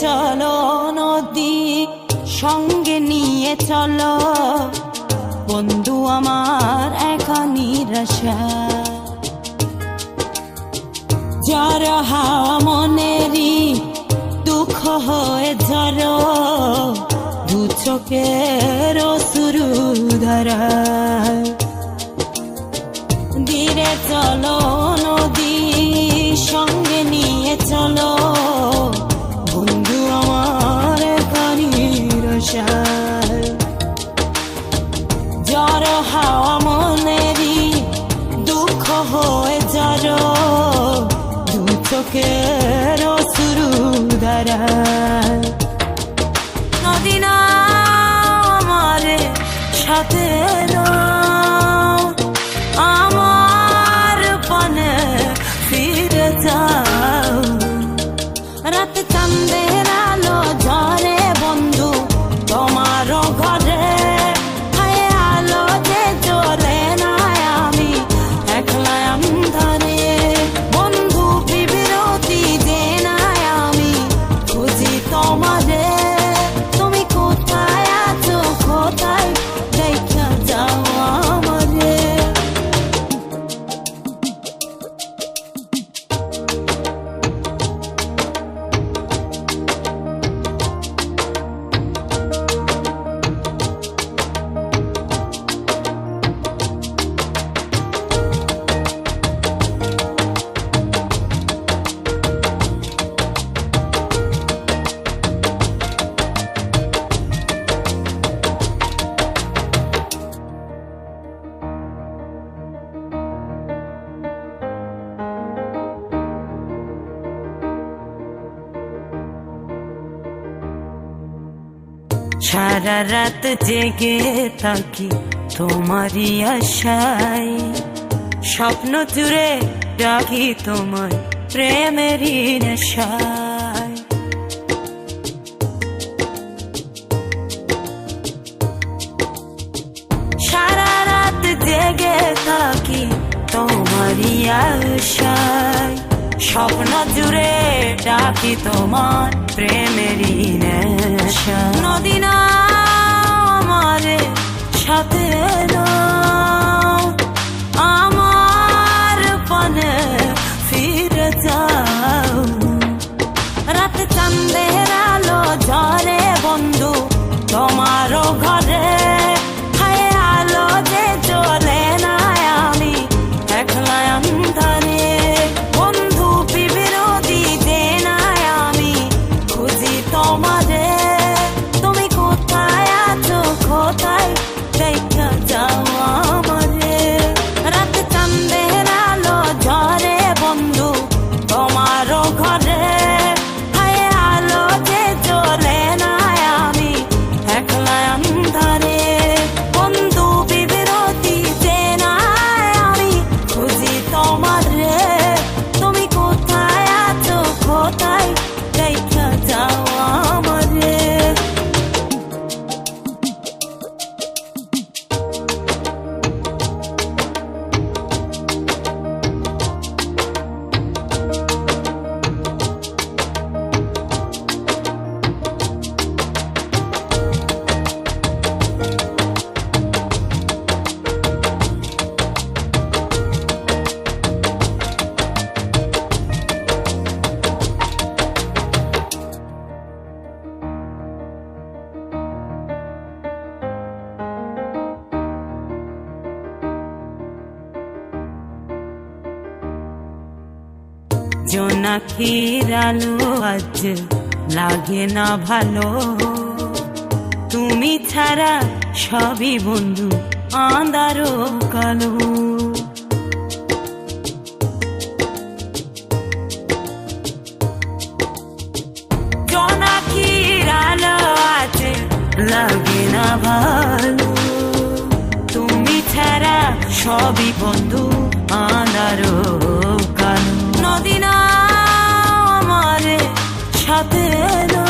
চলো নদী সঙ্গে নিয়ে চলো। বন্ধু আমার একা নিরাশা। যার হাওয়া মনেরই দুঃখ হয়ে ঝর দু চোখের শুরু ধরা। ধীরে চলো নদী সঙ্গে নিয়ে চলো। সারা রাত জেগে থাকি তোমারই আশায়। স্বপ্ন জুড়ে ডাকি তোমার প্রেমেরই নেশায়। সারা রাত জেগে থাকি তোমারই আশায়। স্বপ্ন জুড়ে ডাকি তোমার প্রেমেরই নেশা নদী না আমার সাথে নাও, জোনাকির আলো আজ লাগে না ভালো তুমি ছাড়া সবই বন্ধু আন্দারো কালো জোনাকির লাগে না ভালো তুমি ছাড়া সবই বন্ধু আনারো কালো নদী না আমার সাথে এলো